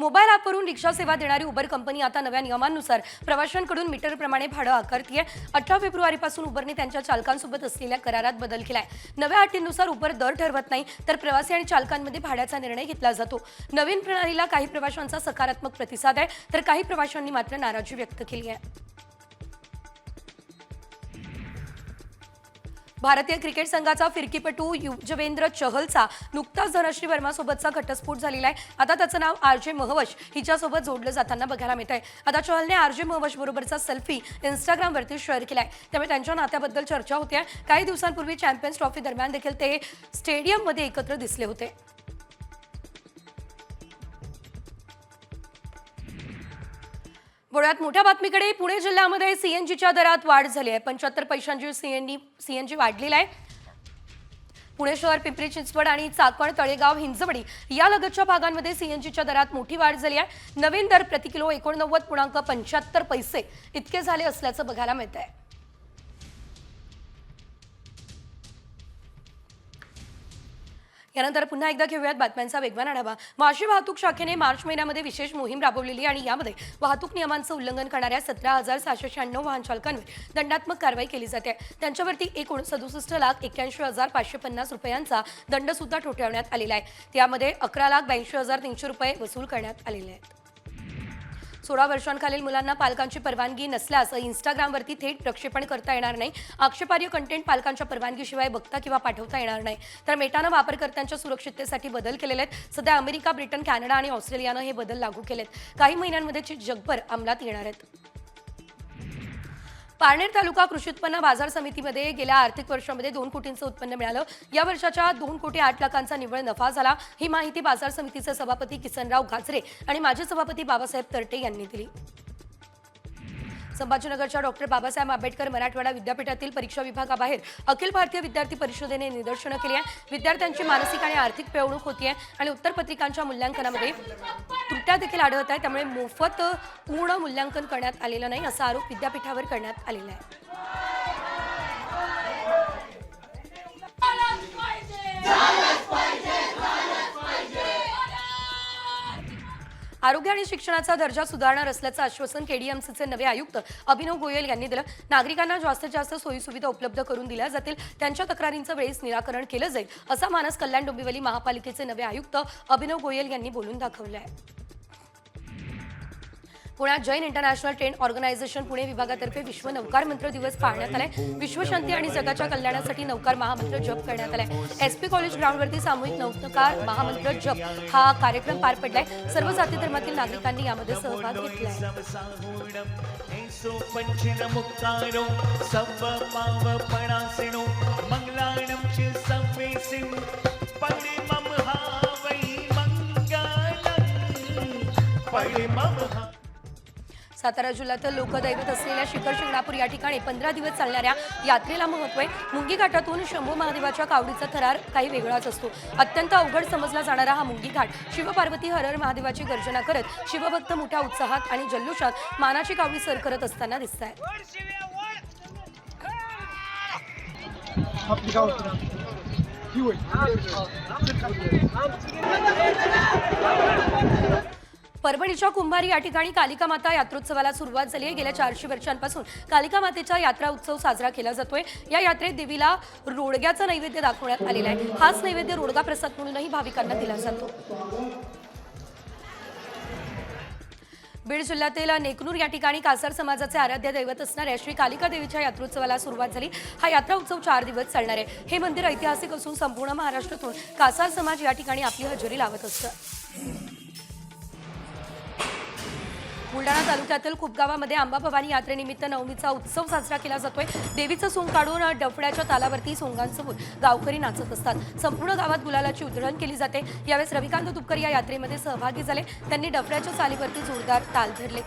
Mobile ॲपवरून रिक्षा सेवा देणारी उबर कंपनी आता नव्या नियमांनुसार प्रवाशांकडून मीटरप्रमाणे भाडं आकारतीये. अठरा फेब्रुवारीपासून उबरने त्यांच्या चालकांसोबत असलेल्या करारात बदल केलाय. नव्या अटींनुसार उबर दर ठरवत नाही तर प्रवासी आणि चालकांमध्ये भाड्याचा निर्णय घेतला जातो. नवीन प्रणालीला काही प्रवाशांचा सकारात्मक प्रतिसाद आहे तर काही प्रवाशांनी मात्र नाराजी व्यक्त केली आहे. भारतीय क्रिकेट संघाचा फिरकीपटू युजवेंद्र चहलचा नुकताच धनश्री वर्मासोबतचा घटस्फोट झालेला आहे. आता त्याचं नाव आर जे महवश हिच्यासोबत जोडलं जाताना बघायला मिळत आहे आता चहलने आर जे महवश बरोबरचा सेल्फी इंस्टाग्रामवरती शेअर केलाय. त्यामुळे त्यांच्या नात्याबद्दल चर्चा होते. काही दिवसांपूर्वी चॅम्पियन्स ट्रॉफी दरम्यान देखील ते स्टेडियममध्ये एकत्र दिसले होते. पुण्यात मोठ्या बातमीकडे पुणे जिल्ह्यामध्ये सीएनजीच्या दरात वाढ झाली आहे. पंच्याहत्तर पैशांची सीएनजी सीएनजी वाढलेला आहे. पुणे शहर पिंपरी चिंचवड आणि चाकण तळेगाव हिंजवडी या लगतच्या भागांमध्ये सीएनजीच्या दरात मोठी वाढ झाली आहे. नवीन दर प्रति किलो एकोणनव्वद पूर्णांक पंच्याहत्तर पैसे इतके झाले असल्याचं बघायला मिळत आहे यानंतर पुन्हा एकदा घेऊयात बातम्यांचा वेगवान आढावा. वाशी वाहतूक शाखेने मार्च महिन्यामध्ये विशेष मोहीम राबवलेली आणि यामध्ये वाहतूक नियमांचं उल्लंघन करणाऱ्या सतरा हजार सहाशे शहाण्णव वाहन चालकांवर दंडात्मक कारवाई केली जाते. त्यांच्यावरती एकूण सदुसष्ट लाख एक्क्याऐंशी हजार पाचशे पन्नास रुपयांचा दंड सुद्धा ठोठावण्यात आलेला आहे. त्यामध्ये अकरा लाख ब्याऐंशी हजार तीनशे रुपये वसूल करण्यात आलेले आहेत. सोळा वर्षांखालील मुलांना पालकांची परवानगी नसल्यास इंस्टाग्रामवरती थेट प्रक्षेपण करता येणार नाही. आक्षेपार्ह कंटेंट पालकांच्या परवानगीशिवाय बघता किंवा पाठवता येणार नाही. तर मेटानं वापरकर्त्यांच्या सुरक्षिततेसाठी बदल केलेले आहेत. सध्या अमेरिका ब्रिटन कॅनडा आणि ऑस्ट्रेलियानं हे बदल लागू केलेत. काही महिन्यांमध्ये जगभर अंमलात येणार आहेत. पारनेर तालुका कृषी उत्पन्न बाजार समितीमध्ये गेल्या आर्थिक वर्षामध्ये दोन कोटींचं उत्पन्न मिळालं. या वर्षाच्या दोन कोटी आठ लाखांचा निव्वळ नफा झाला. ही माहिती बाजार समितीचे सभापती किसनराव गाजरे आणि माजी सभापती बाबासाहेब तरटे यांनी दिली. संभाजीनगरच्या डॉक्टर बाबासाहेब आंबेडकर मराठवाडा विद्यापीठातील परीक्षा विभागाबाहेर अखिल भारतीय विद्यार्थी परिषदेने निदर्शनं केली आहे. विद्यार्थ्यांची मानसिक आणि आर्थिक पिळवणूक आहे आणि उत्तरपत्रिकांच्या मूल्यांकनामध्ये त्रुट्या देखील आढळत आहे त्यामुळे मोफत पूर्ण मूल्यांकन करण्यात आलेलं नाही असा आरोप विद्यापीठावर करण्यात आलेला आहे. आरोग्य आणि शिक्षणाचा दर्जा सुधारणार असल्याचं आश्वासन केडीएमसीचे नवे आयुक्त अभिनव गोयल यांनी दिलं. नागरिकांना जास्तीत जास्त सोयीसुविधा उपलब्ध करून दिल्या जातील. त्यांच्या तक्रारींचं वेळेस निराकरण केलं जाईल असा मानस कल्याण डोंबिवली महापालिकेचे नवे आयुक्त अभिनव गोयल यांनी बोलून दाखवलं आहे पुण्यात Jain international trade organisation Pune विभागातर्फे विश्व नौकार मंत्र दिवस पाळण्यात आलाय. विश्वशांती आणि जगाच्या कल्याणासाठी नौकार महामंत्र जप करण्यात आलाय. एस पी कॉलेज ग्राउंडवरती सामूहिक नौकार महामंत्र जप हा कार्यक्रम पार पडलाय. सर्व जाती धर्मातील नागरिकांनी यामध्ये सहभाग घेतलाय. परिमम हा वै परिमम सातारा जिल्ह्यातील लोकदैवत असलेल्या शिखर शिंगणापूर या ठिकाणी पंधरा दिवस चालणाऱ्या यात्रेला महत्त्व आहे. मुंगी घाटातून शंभू महादेवाच्या कावडीचा थरार काही वेगळाच असतो. अत्यंत अवघड समजला जाणारा हा मुंगी घाट शिवपार्वती हरर महादेवाची गर्जना करत शिवभक्त मोठ्या उत्साहात आणि जल्लोषात मानाची कावडी सर करत असताना दिसत आहेत. परभणीच्या कुंभारी या ठिकाणी कालिका माता यात्रोत्सवाला सुरुवात झाली आहे. गेल्या चारशे वर्षांपासून कालिका मातेचा यात्रा उत्सव साजरा केला जातोय. या यात्रेत देवीला रोडग्याचा नैवेद्य दाखवण्यात आलेला आहे. हाच नैवेद्य रोडगा प्रसाद म्हणूनही भाविकांना दिला जातो. बीड जिल्ह्यातील नेकनूर या ठिकाणी कासार समाजाचे आराध्य दैवत असणाऱ्या श्री कालिका देवीच्या यात्रोत्सवाला सुरुवात झाली. हा यात्रा उत्सव चार दिवस चालणार आहे. हे मंदिर ऐतिहासिक असून संपूर्ण महाराष्ट्रातून कासार समाज या ठिकाणी आपली हजेरी लावत असतं. बुलढाणा तालुक्यातील खूप गावामध्ये भवानी यात्रेनिमित्त नवमीचा उत्सव साजरा केला जातोय. देवीचं सोंग काढून डफड्याच्या तालावरती सोंगांसमोर गावकरी नाचत असतात. संपूर्ण गावात गुलालाची उधळण केली जाते. यावेळेस रविकांत तुपकर या यात्रेमध्ये सहभागी झाले. त्यांनी डफड्याच्या चालीवरती जोरदार ताल धरले.